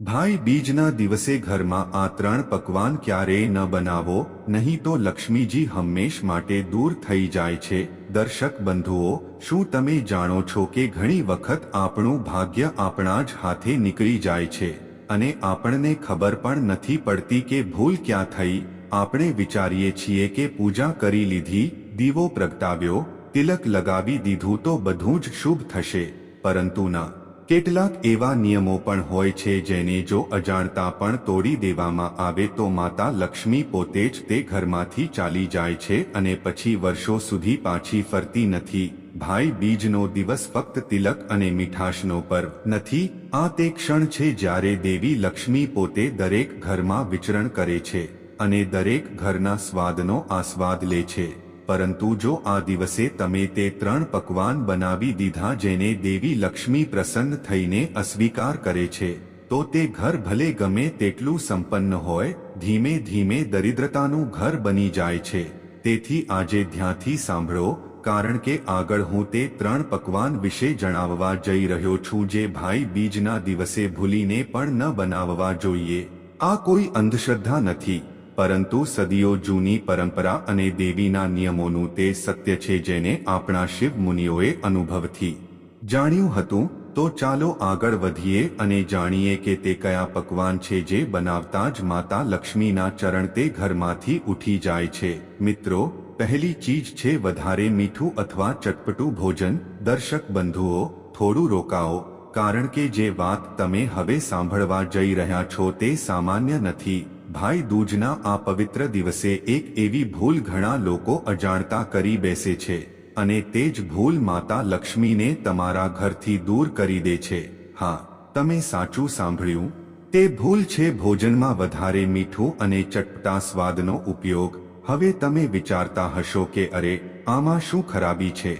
ભાઈ બીજના દિવસે ઘરમાં આ ત્રણ પકવાન ક્યારેય ન બનાવો, નહીં તો લક્ષ્મીજી હંમેશ માટે દૂર થઈ જાય છે. દર્શક બંધુઓ, શું તમે જાણો છો કે ઘણી વખત આપણું ભાગ્ય આપણા જ હાથે નીકળી જાય છે? અને આપણને ખબર પણ નથી પડતી કે ભૂલ ક્યાં થઈ? આપણે વિચારીએ છીએ કે પૂજા કરી લીધી, દીવો પ્રગટાવ્યો, તિલક લગાવી દીધું તો બધું જ શુભ થશે. પરંતુ ના કેટલાક એવા નિયમો પણ હોય છે જેને જો અજાણતા પણ તોડી દેવામાં આવે તો માતા લક્ષ્મી પોતે જ તે ઘરમાંથી ચાલી જાય છે અને પછી વર્ષો સુધી પાછી ફરતી નથી. ભાઈ બીજનો દિવસ ફક્ત તિલક અને મીઠાશનો પર્વ નથી. આ તે ક્ષણ છે જ્યારે દેવી લક્ષ્મી પોતે દરેક ઘરમાં વિચરણ કરે છે અને દરેક ઘરના સ્વાદનો આસ્વાદ લે છે. પરંતુ જો આ દિવસે તમે તે ત્રણ પકવાન બનાવી દીધા જેને દેવી લક્ષ્મી પ્રસન્ન થઈને અસ્વીકાર કરે છે, તો તે ઘર ભલે ગમે તેટલું સંપન્ન હોય, ધીમે ધીમે દરિદ્રતાનું ઘર બની જાય છે. તેથી આજે ધ્યાનથી સાંભળો, કારણ કે આગળ હું તે ત્રણ પકવાન વિશે જણાવવા જઈ રહ્યો છું જે ભાઈ બીજના દિવસે ભૂલીને પણ ન બનાવવા જોઈએ. આ કોઈ અંધશ્રદ્ધા નથી. પરંતુ સદીઓ જૂની પરંપરા અને દેવીના નિયમોનું તે સત્ય છે જેને આપણા શિવ મુનિઓએ અનુભવથી જાણ્યું હતું. તો ચાલો આગળ વધીએ અને જાણીએ કે તે કયા પકવાન છે જે બનાવતા જ માતા લક્ષ્મીના ચરણ તે ઘરમાંથી ઉઠી જાય છે. મિત્રો, પહેલી ચીજ છે વધારે મીઠું અથવા ચટપટું ભોજન. દર્શક બંધુઓ, થોડું રોકાઓ, કારણ કે જે વાત તમે હવે સાંભળવા જઈ રહ્યા છો તે સામાન્ય નથી. ભાઈ દૂજના આ પવિત્ર દિવસે એક એવી ભૂલ ઘણા લોકો અજાણતા કરી બેસે છે અને તે જ ભૂલ માતા લક્ષ્મીને તમારા ઘરથી દૂર કરી દે છે. હા, તમે સાચું સાંભળ્યું? તે ભૂલ છે ભોજનમાં વધારે મીઠું અને ચટપટા સ્વાદનો ઉપયોગ. હવે તમે વિચારતા હશો કે અરે, આમાં શું ખરાબી છે?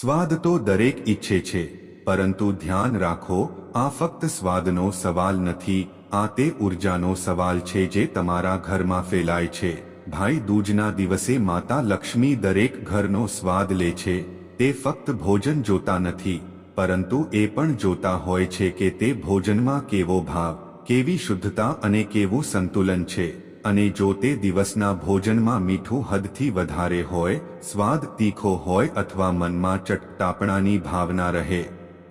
સ્વાદ તો દરેક ઈચ્છે છે, પરંતુ ધ્યાન રાખો, આ ફક્ત સ્વાદનો સવાલ નથી આ તે ઉર્જાનો સવાલ છે જે તમારા ઘરમાં ફેલાય છે. ભાઈ દૂજના દિવસે માતા લક્ષ્મી દરેક ઘરનો સ્વાદ લે છે. તે ફક્ત ભોજન જોતા નથી, પરંતુ એ પણ જોતા હોય છે કે તે ભોજનમાં કેવો ભાવ, કેવી શુદ્ધતા અને કેવું સંતુલન છે. અને જો તે દિવસના ભોજનમાં મીઠું હદથી વધારે હોય, સ્વાદ તીખો હોય અથવા મનમાં ચટટાપણાની ભાવના રહે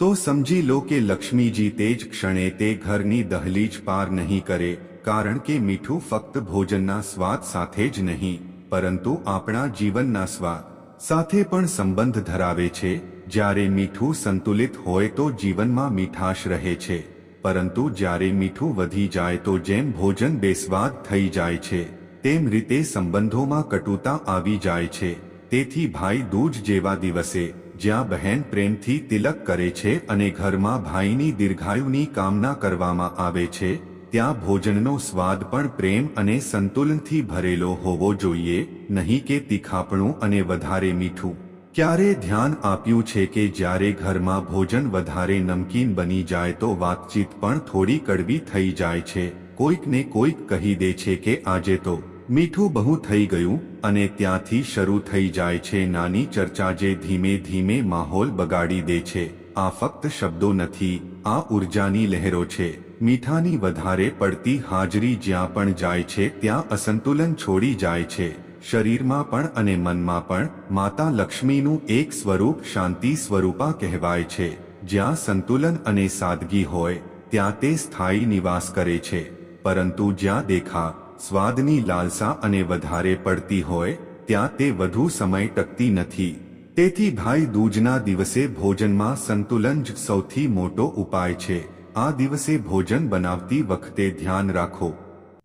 તો સમજી લો કે લક્ષ્મીજી તે જ ક્ષણે તે ઘરની દહલીજ પાર નહીં કરે, કારણ કે મીઠું ફક્ત ભોજનના સ્વાદ સાથે જ નહીં, પરંતુ આપણા જીવનના સ્વાદ સાથે પણ સંબંધ ધરાવે છે. જ્યારે મીઠું સંતુલિત હોય તો જીવનમાં મીઠાશ રહે છે, પરંતુ જ્યારે મીઠું વધી જાય તો જેમ ભોજન બેસ્વાદ થઈ જાય છે, તેમ રીતે સંબંધોમાં કટુતા આવી જાય છે. તેથી ભાઈ દૂજ જેવા દિવસે જ્યાં બહેન પ્રેમથી તિલક કરે છે અને ઘરમાં ભાઈની દીર્ઘાયુની કામના કરવામાં આવે છે, ત્યાં ભોજનનો સ્વાદ પણ પ્રેમ અને સંતુલનથી ભરેલો હોવો જોઈએ, નહીં કે તીખાપણું અને વધારે મીઠું. ક્યારે ધ્યાન આપ્યું છે કે જ્યારે ઘરમાં ભોજન વધારે નમકીન બની જાય તો વાતચીત પણ થોડી કડવી થઈ જાય છે, કોઈકને કોઈક કહી દે છે કે આજે તો મીઠું બહુ થઈ ગયું અને ત્યાંથી શરૂ થઈ જાય છે નાની ચર્ચા જે ધીમે ધીમે માહોલ બગાડી દે છે. આ ફક્ત શબ્દો નથી, આ ઉર્જાની લહેરો છે. મીઠાની વધારે પડતી હાજરી જ્યાં પણ જાય છે ત્યાં અસંતુલન છોડી જાય છે. શરીરમાં પણ અને મનમાં પણ માતા લક્ષ્મીનું એક સ્વરૂપ શાંતિ સ્વરૂપા કહેવાય છે. જ્યાં સંતુલન અને સાદગી હોય, ત્યાં તે સ્થાયી નિવાસ કરે છે. પરંતુ જ્યાં દેખા સ્વાદની લાલસા અને વધારે પડતી હોય, ત્યાં તે વધુ સમય ટકતી નથી. તેથી ભાઈ દૂજના દિવસે ભોજનમાં સંતુલન જ સૌથી મોટો ઉપાય છે. આ દિવસે ભોજન બનાવતી વખતે ધ્યાન રાખો.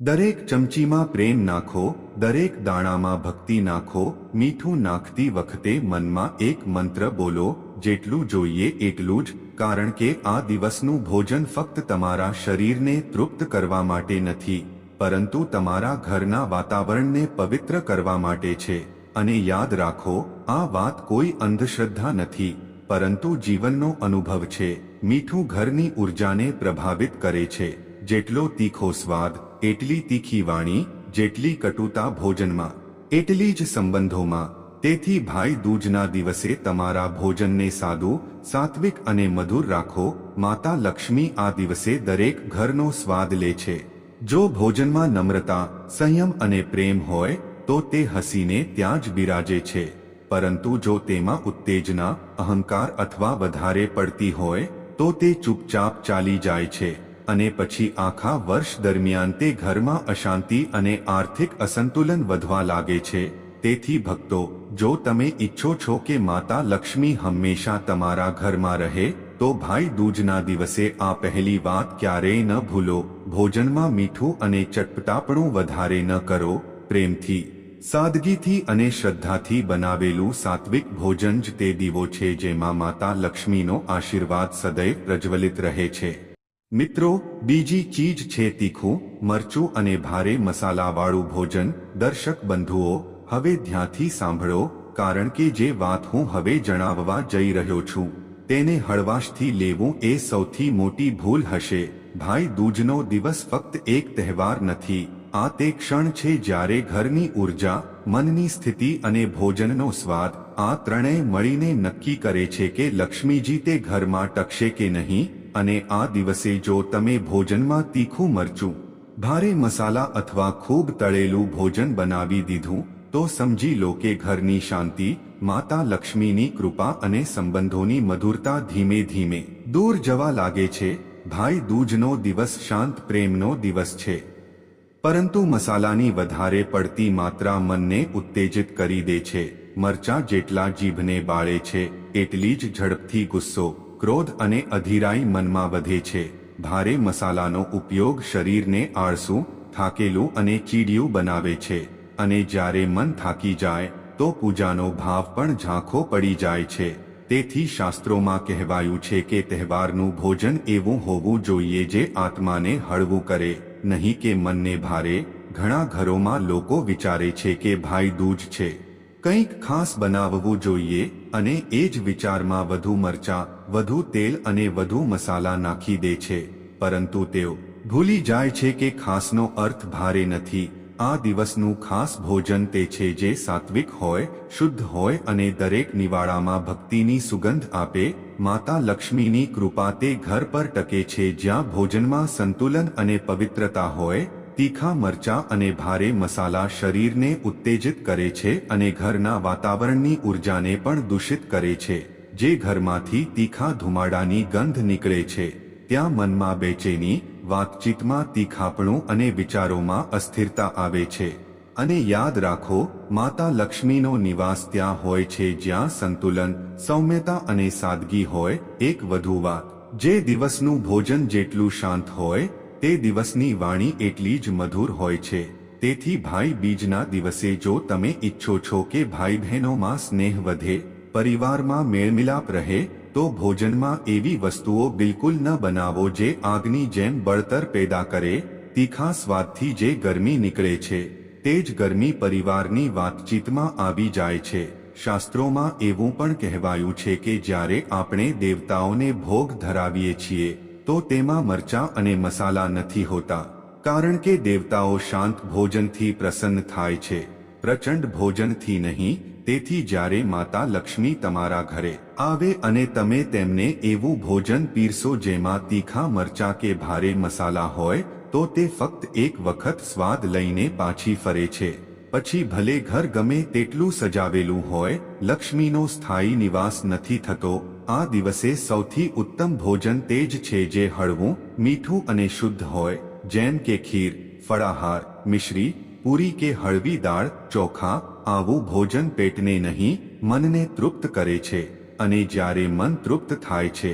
દરેક ચમચીમાં પ્રેમ નાખો, દરેક દાણામાં ભક્તિ નાખો, મીઠું નાખતી વખતે મનમાં એક મંત્ર બોલો, જેટલું જોઈએ એટલું જ, કારણ કે આ દિવસનું ભોજન ફક્ત તમારા શરીરને તૃપ્ત કરવા માટે નથી. પરંતુ તમારા ઘરના વાતાવરણને પવિત્ર કરવા માટે છે અને યાદ રાખો, આ વાત કોઈ અંધશ્રદ્ધા નથી, પરંતુ જીવનનો અનુભવ છે, મીઠું ઘરની ઉર્જાને પ્રભાવિત કરે છે, જેટલો તીખો સ્વાદ, એટલી તીખી વાણી, જેટલી કટુતા ભોજનમાં, એટલી જ સંબંધોમાં, તેથી ભાઈ દૂજના દિવસે તમારા ભોજનને સાદું, સાત્વિક અને મધુર રાખો, માતા લક્ષ્મી આ દિવસે દરેક ઘરનો સ્વાદ લે છે. જો ભોજનમાં નમ્રતા, સંયમ અને પ્રેમ હોય, તો તે હસીને ત્યાં જ બિરાજે છે. પરંતુ જો તેમાં ઉત્તેજના, અહંકાર અથવા વધારે પડતી હોય, તો તે ચૂપચાપ ચાલી જાય છે. અને પછી આખા વર્ષ દરમિયાન તે ઘરમાં અશાંતિ અને આર્થિક અસંતુલન વધવા લાગે છે. તેથી ભક્તો, જો તમે ઈચ્છો છો કે માતા લક્ષ્મી હંમેશા તમારા ઘરમાં રહે, તો ભાઈ દૂજના દિવસે આ પહેલી વાત ક્યારેય ન ભૂલો. ભોજનમાં મીઠું અને ચટપટાપણું વધારે ન કરો, પ્રેમથી, સાદગીથી અને શ્રદ્ધાથી બનાવેલું સાત્વિક ભોજન જ તે દીવો છે જેમાં માતા લક્ષ્મીનો આશીર્વાદ સદૈવ પ્રજ્વલિત રહે છે. મિત્રો, બીજી ચીજ છે તીખું, મરચું અને ભારે મસાલાવાળું ભોજન. દર્શક બંધુઓ, હવે ધ્યાનથી સાંભળો, કારણ કે જે વાત હું હવે જણાવવા જઈ રહ્યો છું. તેને હળવાશથી લેવું એ સૌથી મોટી ભૂલ હશે. ભાઈ, દૂજનો દિવસ ફક્ત એક તહેવાર નથી. આ તે ક્ષણ છે જ્યારે ઘરની ઊર્જા, મનની સ્થિતિ અને ભોજનનો સ્વાદ, આ ત્રણેય મળીને નક્કી કરે છે કે લક્ષ્મીજી તે ઘરમાં ટકશે કે નહીં અને આ દિવસે જો તમે ભોજનમાં તીખું મરચું, ભારે મસાલા અથવા ખૂબ તળેલું ભોજન બનાવી દીધું, તો સમજી લો કે ઘરની શાંતિ માતા લક્ષ્મીની કૃપા અને સંબંધોની મધુરતા ધીમે ધીમે દૂર જવા લાગે છે. ભાઈ દૂજનો દિવસ શાંત પ્રેમનો દિવસ છે. પરંતુ મસાલાની વધારે પડતી માત્રા મનને ઉત્તેજિત કરી દે છે. મરચા જેટલા જીભને બાળે છે, એટલી જ ઝડપથી ગુસ્સો, ક્રોધ અને અધીરાઈ મનમાં વધે છે. ભારે મસાલાનો ઉપયોગ શરીરને આળસું, થાકેલું અને ચીડિયું બનાવે છે. અને જ્યારે મન થાકી જાય તો પૂજાનો ભાવ પણ ઝાંખો પડી જાય છે. તેથી શાસ્ત્રોમાં કહેવાયું છે કે તહેવારનું ભોજન એવું હોવું જોઈએ જે આત્માને હળવું કરે, નહીં કે મનને ભારે. ઘણા ઘરોમાં લોકો વિચારે છે કે ભાઈ દૂજ છે. કંઈક ખાસ બનાવવું જોઈએ અને એ જ વિચારમાં વધુ મરચા, વધુ તેલ અને વધુ મસાલા નાખી દે છે. પરંતુ તેઓ ભૂલી જાય છે કે ખાસનો અર્થ ભારે નથી. આ દિવસનું ખાસ ભોજન તે છે જે સાત્વિક હોય, શુદ્ધ હોય અને દરેક નિવાળામાં ભક્તિની સુગંધ આપે, માતા લક્ષ્મીની કૃપા તે ઘર પર ટકે છે જ્યાં ભોજનમાં સંતુલન અને પવિત્રતા હોય, તીખા મરચા અને ભારે મસાલા શરીરને ઉત્તેજિત કરે છે અને ઘરના વાતાવરણની ઉર્જાને પણ દૂષિત કરે છે, જે ઘરમાંથી તીખા ધુમાડાની ગંધ નીકળે છે, ત્યાં મનમાં બેચેની વાતચીતમાં તીખાપણું અને વિચારોમાં અસ્થિરતા આવે છે. અને યાદ રાખો, માતા લક્ષ્મીનો નિવાસ ત્યાં હોય છે જ્યાં સંતુલન, સૌમ્યતા અને સાદગી હોય, એક વધુ વાત. જે દિવસનું ભોજન જેટલું શાંત હોય, તે દિવસની વાણી એટલી જ મધુર હોય છે. તેથી ભાઈ બીજના દિવસે જો તમે ઈચ્છો છો કે ભાઈ બહેનોમાં સ્નેહ વધે, પરિવારમાં મેળમિલાપ રહે તો ભોજનમાં એવી વસ્તુઓ બિલકુલ ન બનાવો જે આગની જેમ બળતર પેદા કરે, તીખા સ્વાદથી જે ગરમી નીકળે છે, તે જ ગરમી પરિવારની વાતચીતમાં આવી જાય છે. શાસ્ત્રોમાં એવું પણ કહેવાયું છે કે જ્યારે આપણે દેવતાઓને ભોગ ધરાવીએ છીએ, તો તેમાં મરચા અને મસાલા નથી હોતા, કારણ કે દેવતાઓ શાંત ભોજનથી પ્રસન્ન થાય છે. પ્રચંડ ભોજનથી નહીં તેથી જ્યારે માતા લક્ષ્મી તમારા ઘરે આવે અને તમે તેમને એવું ભોજન પીરસો જેમાં તીખા મરચા કે ભારે મસાલા હોય, તો તે ફક્ત એક વખત સ્વાદ લઈને પાછી ફરે છે. પછી ભલે ઘર ગમે તેટલું સજાવેલું હોય, લક્ષ્મીનો સ્થાયી નિવાસ નથી થતો. આ દિવસે સૌથી ઉત્તમ ભોજન તે જ છે જે હળવું, મીઠું અને શુદ્ધ હોય, જેમ કે ખીર, ફળાહાર, મિશ્રી, પૂરી કે હળવી દાળ, ચોખા આવું ભોજન પેટને નહીં, મનને તૃપ્ત કરે છે. અને જ્યારે મન તૃપ્ત થાય છે,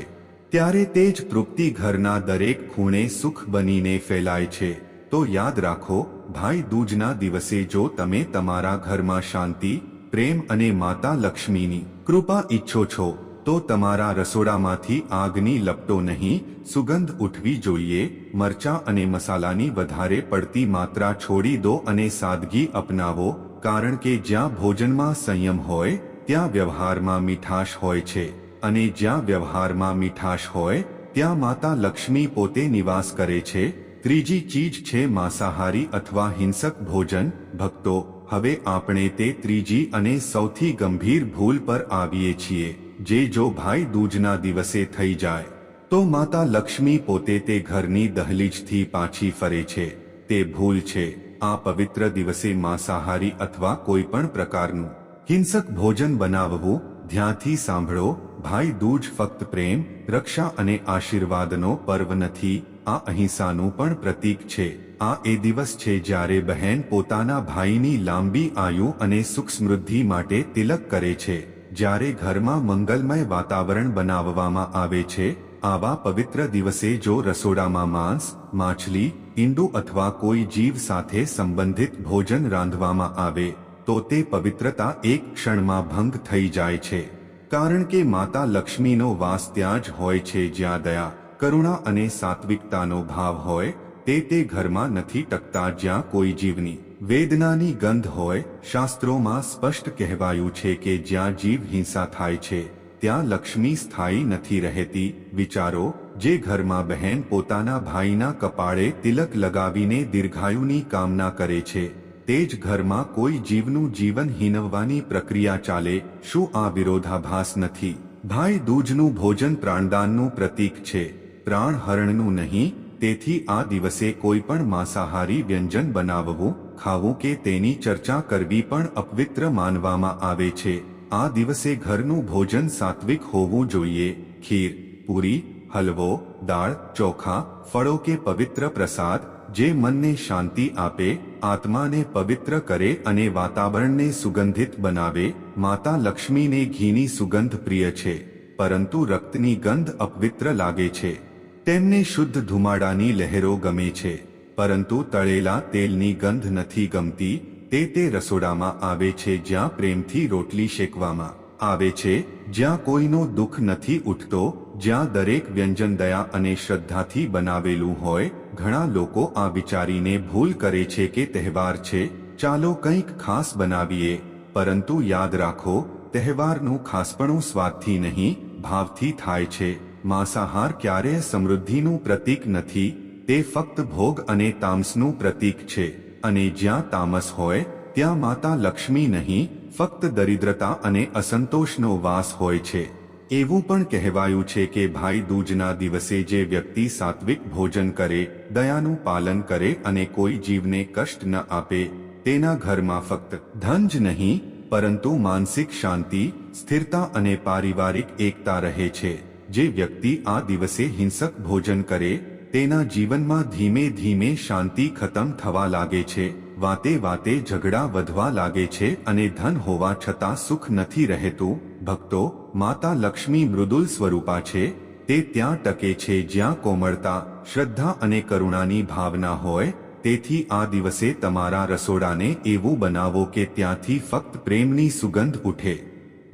ત્યારે તે જ તૃપ્તિ ઘરના દરેક ખૂણે સુખ બનીને ફેલાય છે. તો યાદ રાખો, ભાઈ દૂજના દિવસે જો તમે તમારા ઘરમાં શાંતિ, પ્રેમ અને માતા લક્ષ્મીની કૃપા ઈચ્છો છો, તો તમારા રસોડામાંથી આગની લપટો નહીં, સુગંધ ઉઠવી જોઈએ, મરચા અને મસાલાની વધારે પડતી માત્રા છોડી દો અને સાદગી અપનાવો કારણ કે જ્યાં ભોજનમાં સંયમ હોય, ત્યાં વ્યવહારમાં મીઠાશ હોય છે. અને જ્યાં વ્યવહારમાં મીઠાશ હોય, ત્યાં માતા લક્ષ્મી પોતે નિવાસ કરે છે. ત્રીજી ચીજ છે માંસાહારી અથવા હિંસક ભોજન. ભક્તો, હવે આપણે તે ત્રીજી અને સૌથી ગંભીર ભૂલ પર આવીએ છીએ, જે જો ભાઈ દૂજના દિવસે થઈ જાય, તો માતા લક્ષ્મી પોતે તે ઘરની દહલીજથી પાછી ફરે છે. તે ભૂલ છે. આ પવિત્ર દિવસે માંસાહારી અથવા કોઈ પણ પ્રકારનું હિંસક ભોજન બનાવવું, ધ્યાનથી સાંભળો, ભાઈ દૂજ ફક્ત પ્રેમ, રક્ષા અને આશીર્વાદનો પર્વ નથી, આ અહિંસાનું પણ પ્રતીક છે. આ એ દિવસ છે જ્યારે બહેન પોતાના ભાઈની લાંબી આયુ અને સુખ સમૃદ્ધિ માટે તિલક કરે છે. જ્યારે ઘરમાં મંગલમય વાતાવરણ બનાવવામાં આવે છે, આવા પવિત્ર દિવસે જો રસોડામાં માંસ માછલી, ઈંડું અથવા કોઈ જીવ સાથે સંબંધિત ભોજન રાંધવામાં આવે, તો તે પવિત્રતા એક ક્ષણમાં ભંગ થઈ જાય છે. કારણ કે માતા લક્ષ્મીનો વાસ ત્યાં જ હોય છે જ્યાં દયા, કરુણા અને સાત્વિકતાનો ભાવ હોય, તે તે ઘરમાં નથી ટકતા જ્યાં કોઈ જીવની વેદનાની ગંધ હોય, શાસ્ત્રોમાં સ્પષ્ટ કહેવાયું છે કે જ્યાં જીવ હિંસા થાય છે, ત્યાં લક્ષ્મી સ્થાયી નથી રહેતી, વિચારો જે ઘરમાં બહેન પોતાના ભાઈના કપાળે તિલક લગાવીને દીર્ઘાયુની કામના કરે છે, તે જ ઘરમાં કોઈ જીવનું જીવન હિનવવાની પ્રક્રિયા ચાલે, શું આ વિરોધાભાસ નથી? ભાઈ દૂજનું ભોજન પ્રાણદાનનું પ્રતીક છે, પ્રાણ હરણનું નહીં, તેથી આ દિવસે કોઈ પણ માંસાહારી વ્યંજન બનાવવું, ખાવું કે તેની ચર્ચા કરવી પણ અપવિત્ર માનવામાં આવે છે. આ દિવસે ઘરનું ભોજન સાત્વિક હોવું જોઈએ, ખીર, પૂરી હલવો, દાળ, ચોખા, ફળો કે પવિત્ર પ્રસાદ, જે મનને શાંતિ આપે, આત્માને પવિત્ર કરે અને વાતાવરણને સુગંધિત બનાવે, માતા લક્ષ્મીને ઘીની સુગંધ પ્રિય છે, પરંતુ રક્તની ગંધ અપવિત્ર લાગે છે. તેમને શુદ્ધ ધુમાડાની લહેરો ગમે છે, પરંતુ તળેલા તેલની ગંધ નથી ગમતી, તે તે રસોડામાં આવે છે જ્યાં પ્રેમથી રોટલી શેકવામાં આવે છે, જ્યાં કોઈનો દુઃખ નથી ઉઠતો જ્યાં દરેક વ્યંજન દયા અને શ્રદ્ધાથી બનાવેલું હોય, ઘણા લોકો આ વિચારીને ભૂલ કરે છે કે તહેવાર છે, ચાલો કંઈક ખાસ બનાવીએ. પરંતુ યાદ રાખો, તહેવારનું ખાસપણું સ્વાદથી નહીં, ભાવથી થાય છે. માંસાહાર ક્યારેય સમૃદ્ધિનું પ્રતીક નથી, તે ફક્ત ભોગ અને તામસનું પ્રતીક છે. અને જ્યાં તામસ હોય, ત્યાં માતા લક્ષ્મી નહીં, ફક્ત દરિદ્રતા અને અસંતોષનો વાસ હોય છે. એવું પણ કહેવાયું છે કે ભાઈ દૂજના દિવસે જે વ્યક્તિ સાત્વિક ભોજન કરે, દયાનું પાલન કરે અને કોઈ જીવને કષ્ટ ન આપે, તેના ઘરમાં ફક્ત ધન જ નહીં, પરંતુ માનસિક શાંતિ, સ્થિરતા અને પારિવારિક એકતા રહે છે. જે વ્યક્તિ આ દિવસે હિંસક ભોજન કરે, તેના જીવનમાં ધીમે ધીમે શાંતિ ખતમ થવા લાગે છે, વાતે વાતે ઝઘડા વધવા લાગે છે અને ધન હોવા છતાં સુખ નથી રહેતું ભક્તો, માતા લક્ષ્મી મૃદુલ સ્વરૂપા છે, તે ત્યાં ટકે છે જ્યાં કોમળતા, શ્રદ્ધા અને કરુણાની ભાવના હોય, તેથી આ દિવસે તમારા રસોડાને એવું બનાવો કે ત્યાંથી ફક્ત પ્રેમની સુગંધ ઉઠે.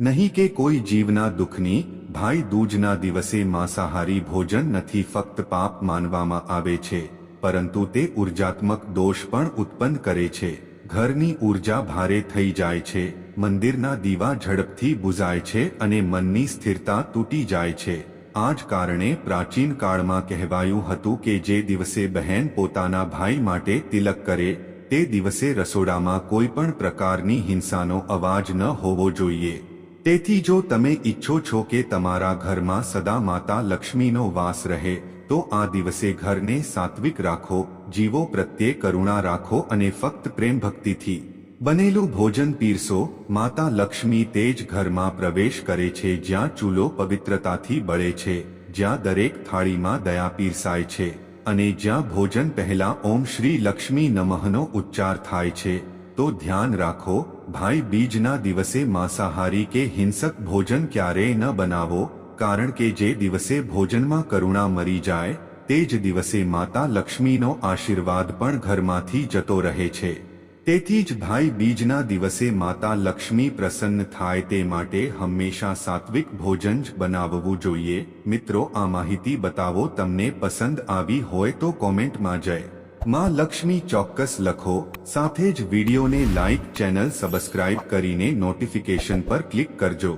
નહીં કે કોઈ જીવના દુઃખની, ભાઈ દૂજના દિવસે માંસાહારી ભોજન નથી ફક્ત પાપ માનવામાં આવે છે, પરંતુ તે ઉર્જાત્મક દોષ પણ ઉત્પન્ન કરે છે. ઘરની ઊર્જા ભારે થઈ જાય છે, મંદિરના દીવા ઝડપથી બુઝાય છે અને મનની સ્થિરતા તૂટી જાય છે. આ જ કારણે પ્રાચીન કાળમાં કહેવાયું હતું કે જે દિવસે બહેન પોતાના ભાઈ માટે તિલક કરે, તે દિવસે રસોડામાં કોઈ પણ પ્રકારની હિંસાનો અવાજ ન હોવો જોઈએ. તેથી જો તમે ઈચ્છો છો કે તમારા ઘરમાં સદા માતા લક્ષ્મીનો વાસ રહે તો આ દિવસે ઘરને સાત્વિક રાખો, જીવો પ્રત્યે કરુણા રાખો અને ફક્ત પ્રેમ ભક્તિથી બનેલું ભોજન પીરસો, માતા લક્ષ્મી તે જ ઘરમાં પ્રવેશ કરે છે, જ્યાં ચૂલો પવિત્રતાથી બળે છે, જ્યાં દરેક થાળીમાં દયા પીરસાય છે, અને જ્યાં ભોજન પહેલા ઓમ શ્રી લક્ષ્મી નમઃનો ઉચ્ચાર થાય છે. તો ધ્યાન રાખો, ભાઈ બીજના દિવસે માંસાહારી કે હિંસક ભોજન ક્યારેય ન બનાવો કારણ કે જે દિવસે ભોજનમાં કરુણા મરી જાય, તે જ દિવસે માતા લક્ષ્મીનો આશીર્વાદ પણ ઘરમાંથી જતો રહે છે. તેથી જ ભાઈ બીજના દિવસે માતા લક્ષ્મી પ્રસન્ન થાય તે માટે હંમેશા સાત્વિક ભોજન જ બનાવવું જોઈએ. મિત્રો, આ માહિતી બતાવો તમને પસંદ આવી હોય તો કોમેન્ટમાં જય. માં લક્ષ્મી ચોક્કસ લખો, સાથે જ વિડીયોને લાઇક ચેનલ સબસ્ક્રાઇબ કરીને નોટિફિકેશન પર ક્લિક કરજો.